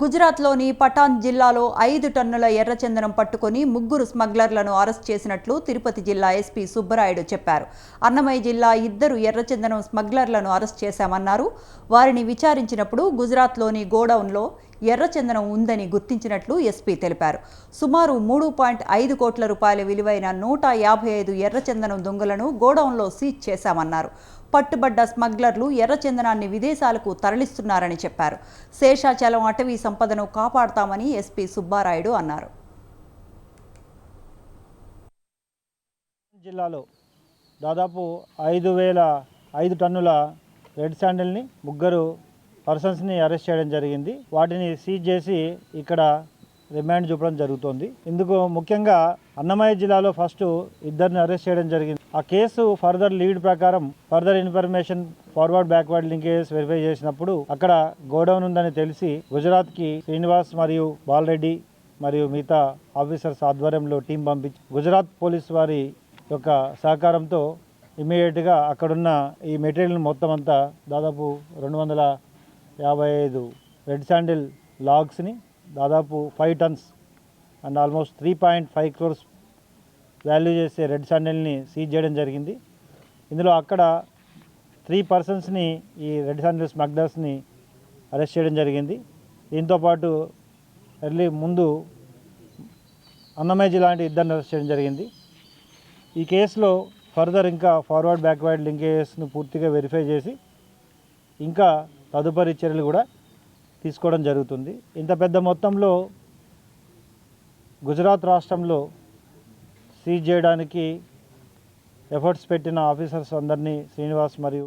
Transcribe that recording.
గుజరాత్లోని పఠాన్ జిల్లాలో ఐదు టన్నుల ఎర్రచందనం పట్టుకొని ముగ్గురు స్మగ్లర్లను అరెస్ట్ చేసినట్లు తిరుపతి జిల్లా ఎస్పీ సుబ్బరాయుడు చెప్పారు. అన్నమయ్య జిల్లా ఇద్దరు ఎర్రచందనం స్మగ్లర్లను అరెస్ట్ చేశామన్నారు. వారిని విచారించినప్పుడు గుజరాత్లోని గోడౌన్లో ఎర్రచందనం ఉందని గుర్తించినట్లు ఎస్పీ తెలిపారు. సుమారు మూడు పాయింట్ ఐదు కోట్ల రూపాయల విలువైన నూట యాభై ఐదు ఎర్రచందనం దొంగలను గోడౌన్లో సీజ్ చేశామన్నారు. పట్టుబడ్డ స్మగ్లర్లు ఎర్రచందనాన్ని విదేశాలకు తరలిస్తున్నారని చెప్పారు. శేషాచలం అటవీ సంపదను కాపాడతామని ఎస్పీ సుబ్బారాయుడు అన్నారు. జిల్లాలో దాదాపు ఐదు వేల ఐదు టన్నుల రెడ్ శాండిల్ని ముగ్గురు పర్సన్స్ని అరెస్ట్ చేయడం జరిగింది. వాటిని సీజ్ చేసి ఇక్కడ రిమాండ్ చూపడం జరుగుతోంది. ఇందుకు ముఖ్యంగా అన్నమయ్య జిల్లాలో ఫస్ట్ ఇద్దరిని అరెస్ట్ చేయడం జరిగింది. ఆ కేసు ఫర్దర్ లీడ్ ప్రకారం further information forward backward linkages verify చేసినప్పుడు అక్కడ గోడౌన్ ఉందని తెలిసి గుజరాత్కి శ్రీనివాస్ మరియు బాలరెడ్డి మరియు మిగతా ఆఫీసర్స్ ఆధ్వర్యంలో టీం పంపించి గుజరాత్ పోలీస్ వారి యొక్క సహకారంతో ఇమీడియట్గా అక్కడున్న ఈ మెటీరియల్ మొత్తం అంతా దాదాపు రెండు వందల యాభై ఐదు రెడ్ శాండిల్ లాగ్స్ని దాదాపు five tons and almost three point five crores value చేసే రెడ్ శాండిల్ని సీజ్ చేయడం జరిగింది. ఇందులో అక్కడ త్రీ పర్సన్స్ని ఈ రెడ్ శాండిల్ స్మగ్లర్స్ని అరెస్ట్ చేయడం జరిగింది. దీంతోపాటు ఎర్లీ ముందు అన్నమయ్య లాంటి ఇద్దరిని అరెస్ట్ చేయడం జరిగింది. ఈ కేసులో ఫర్దర్ ఇంకా ఫార్వర్డ్ బ్యాక్వర్డ్ లింకేజెస్ను పూర్తిగా వెరిఫై చేసి ఇంకా తదుపరి చర్యలు కూడా తీసుకోవడం జరుగుతుంది. ఇంత పెద్ద మొత్తంలో గుజరాత్ రాష్ట్రంలో సీజ్ చేయడానికి ఎఫర్ట్స్ పెట్టిన ఆఫీసర్స్ అందరినీ శ్రీనివాస్ మరియు